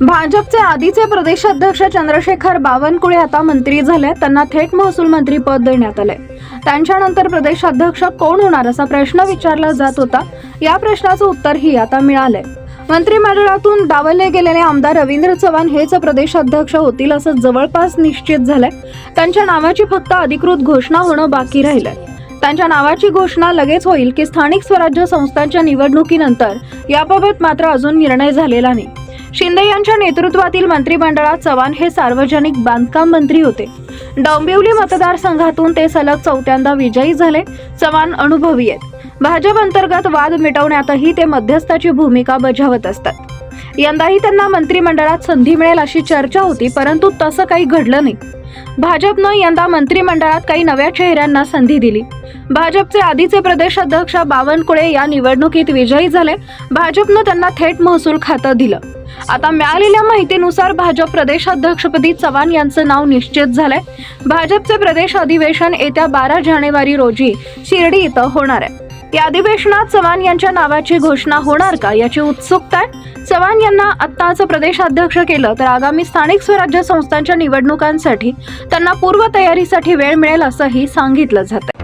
भाजपचे आधीचे प्रदेशाध्यक्ष चंद्रशेखर बावनकुळे आता मंत्री झाले. त्यांना थेट महसूल मंत्री पद देण्यात आले. त्यांच्यानंतर प्रदेशाध्यक्ष कोण होणार असा प्रश्न विचारला जात होता. या प्रश्नाचं उत्तरही आता मिळालंय. मंत्रिमंडळातून डावलले गेलेले आमदार रवींद्र चव्हाण हेच प्रदेशाध्यक्ष होतील असं जवळपास निश्चित झालंय. त्यांच्या नावाची फक्त अधिकृत घोषणा होणं बाकी राहिलंय. त्यांच्या नावाची घोषणा लगेच होईल की स्थानिक स्वराज्य संस्थांच्या निवडणुकीनंतर. याबाबत मात्र अजून निर्णय झालेला नाही. शिंदे यांच्या नेतृत्वातील मंत्रिमंडळात चव्हाण हे सार्वजनिक बांधकाम मंत्री होते. डोंबिवली मतदारसंघातून ते सलग चौथ्यांदा विजयी झाले. चव्हाण अनुभवी आहेत. भाजप अंतर्गत वाद मिटवण्यातही ते मध्यस्थाची भूमिका बजावत असतात. यंदाही त्यांना मंत्रिमंडळात संधी मिळेल अशी चर्चा होती परंतु तसं काही घडलं नाही. भाजपनं यंदा मंत्रिमंडळात काही नव्या चेहऱ्यांना संधी दिली. भाजपचे आधीचे प्रदेशाध्यक्ष बावनकुळे या निवडणुकीत विजयी झाले. भाजपनं त्यांना थेट महसूल खातं दिलं. आता मिळालेल्या माहितीनुसार भाजप प्रदेशाध्यक्षपदी चव्हाण यांचं नाव निश्चित झालंय. भाजपचे प्रदेश अधिवेशन येत्या बारा जानेवारी रोजी शिर्डी इथं होणार आहे. या अधिवेशनात चव्हाण यांच्या नावाची घोषणा होणार का याची उत्सुकता आहे. चव्हाण यांना आत्ताच प्रदेशाध्यक्ष केलं तर आगामी स्थानिक स्वराज्य संस्थांच्या निवडणुकांसाठी त्यांना पूर्वतयारीसाठी वेळ मिळेल असंही सांगितलं जातं